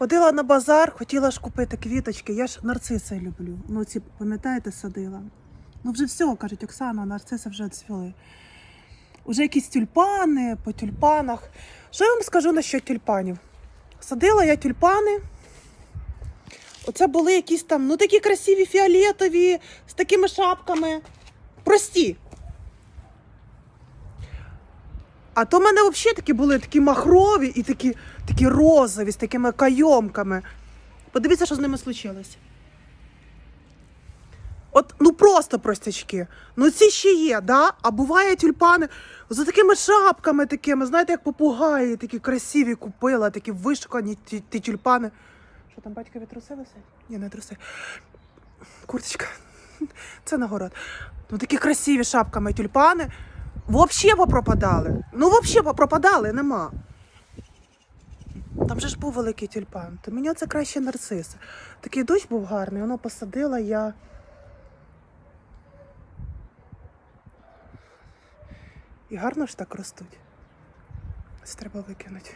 Ходила на базар, хотіла ж купити квіточки. Я ж нарциси люблю. Ну, ці, пам'ятаєте, садила. Ну, вже все, кажуть, Оксана, нарциси вже цвіли. Уже якісь тюльпани по тюльпанах. Що я вам скажу насчет тюльпанів? Садила я тюльпани. Оце були якісь там, ну такі красиві фіолетові, з такими шапками. Прості. А то в мене взагалі такі були такі махрові і такі, такі розові, з такими кайомками. Подивіться, що з ними случилось. От, ну просто простячки. Ну ці ще є, да? А буває тюльпани з такими шапками такими, знаєте, як попугаї, такі красиві купила, такі вишукані ті, ті тюльпани. Що там батькові труси висять? Ні, не труси. Курточка. Це нагород. Ну такі красиві шапками тюльпани. Взагалі попропадали. Ну, взагалі попропадали, нема. Там же ж був великий тюльпан. То мені це краще нарцис. Такий дощ був гарний, воно посадила я. І гарно ж так ростуть. Це треба викинути.